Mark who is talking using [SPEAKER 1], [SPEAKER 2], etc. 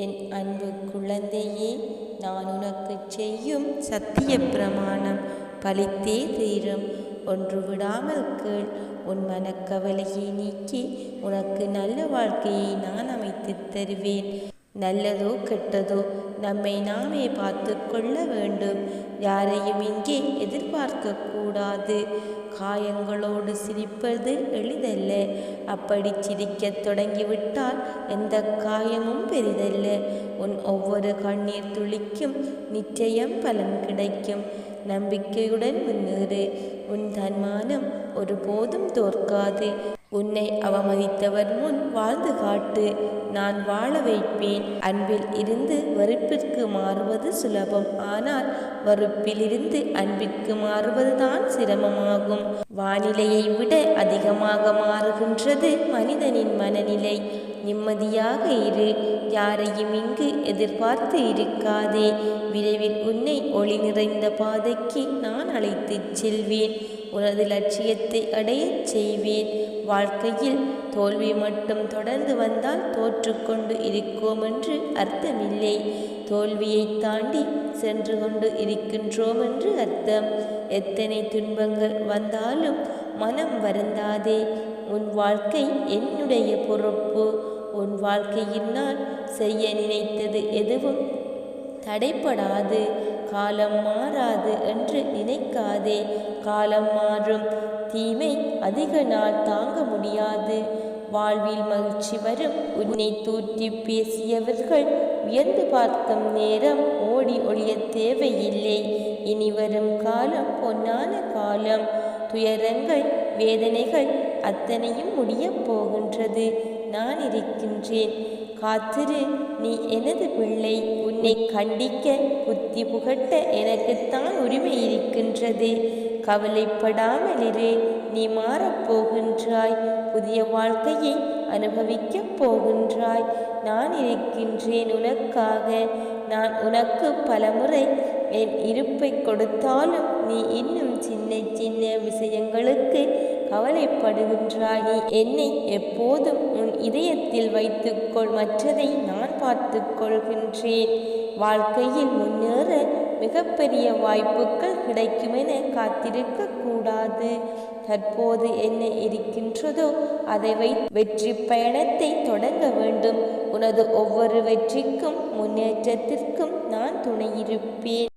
[SPEAKER 1] என் அன்பு குழந்தையே நான் உனக்கு செய்யும் சத்திய பிரமாணம் பலித்தே தீரும். ஒன்று விடாமல் கேள் உன் மனக்கவலையை நீக்கி உனக்கு நல்ல வாழ்க்கையை நான் அமைத்து தருவேன். நல்லதோ கெட்டதோ நம்மை நாமே பார்த்து கொள்ள வேண்டும். யாரையும் இங்கே எதிர்பார்க்க கூடாது. காயங்களோடு சிரிப்பது எளிதல்ல. அப்படி சிரிக்கத் தொடங்கிவிட்டால் எந்த காயமும் பெரிதல்ல. உன் ஒவ்வொரு கண்ணீர் துளிக்கும் நிச்சயம் பலன் கிடைக்கும். நம்பிக்கையுடன் முன்னேறு. உன் தன்மானம் ஒருபோதும் தோற்காது. உன்னை அவமதித்தவர் முன் வாழ்ந்து காட்டு. நான் வாழ வைப்பேன். அன்பில் இருந்து வெறுப்பிற்கு மாறுவது சுலபம். ஆனால் வறுப்பிலிருந்து அன்பிற்கு மாறுவதுதான் சிரமமாகும். வானிலையை விட அதிகமாக மாறுகின்றது மனிதனின் மனநிலை. நிம்மதியாக இரு. யாரையும் இங்கு எதிர்பார்த்து இருக்காதே. விரைவில் உன்னை ஒளி நிறைந்த பாதைக்கு நான் அழைத்துச் செல்வேன். உனது லட்சியத்தை அடையச் செய்வேன். வாழ்க்கையில் தோல்வி மட்டும் தொடர்ந்து வந்தால் தோற்றுக்கொண்டு இருக்கோம் என்று அர்த்தமில்லை. தோல்வியை தாண்டி சென்று கொண்டு இருக்கின்றோம் என்று அர்த்தம். எத்தனை துன்பங்கள் வந்தாலும் மனம் வருந்தாதே. உன் வாழ்க்கை என்னுடைய பொறுப்பு. உன் வாழ்க்கையில் நான் செய்ய நினைத்தது எதுவும்? தடைப்படாது காலம் மாறாது என்று நினைக்காதே. காலம் மாறும் தீமை அதிக நாள் தாங்க முடியாது. வாழ்வில் மகிழ்ச்சி வரும். உன்னை தூற்றி பேசியவர்கள் உயர்ந்து பார்க்கும் நேரம் ஓடி ஒழிய தேவையில்லை. இனி வரும் காலம் பொன்னான காலம். துயரங்கள் வேதனைகள் அத்தனையும் முடியப் போகின்றது. நான் இருக்கின்றேன். காத்திரு நீ எனது பிள்ளை. உன்னை கண்டிக்க புத்தி புகட்ட எனக்குத்தான் உரிமை இருக்கின்றது. கவலைப்படாமல் இரு. நீ மாறப்போகின்றாய் புதிய வாழ்க்கையை அனுபவிக்கப் போகின்றாய். நான் இருக்கின்றேன் உனக்காக. நான் உனக்கு பலமுறை என் இருப்பை கொடுத்தாலும் நீ இன்னும் சின்ன சின்ன விஷயங்களுக்கு கவலைப்படுகின்றாயே? என்னை எப்போதும் உன் இதயத்தில் வைத்துக்கொள் மற்றதை நான் பார்த்து கொள்கின்றேன் வாழ்க்கையில் முன்னேற மிகப்பெரிய வாய்ப்புகள் கிடைக்குமென காத்திருக்க கூடாது தற்போது என்ன இருக்கின்றதோ அதை வை வெற்றி பயணத்தை தொடங்க வேண்டும். உனது ஒவ்வொரு வெற்றிக்கும் முன்னேற்றத்திற்கும் நான் துணையிருப்பேன்.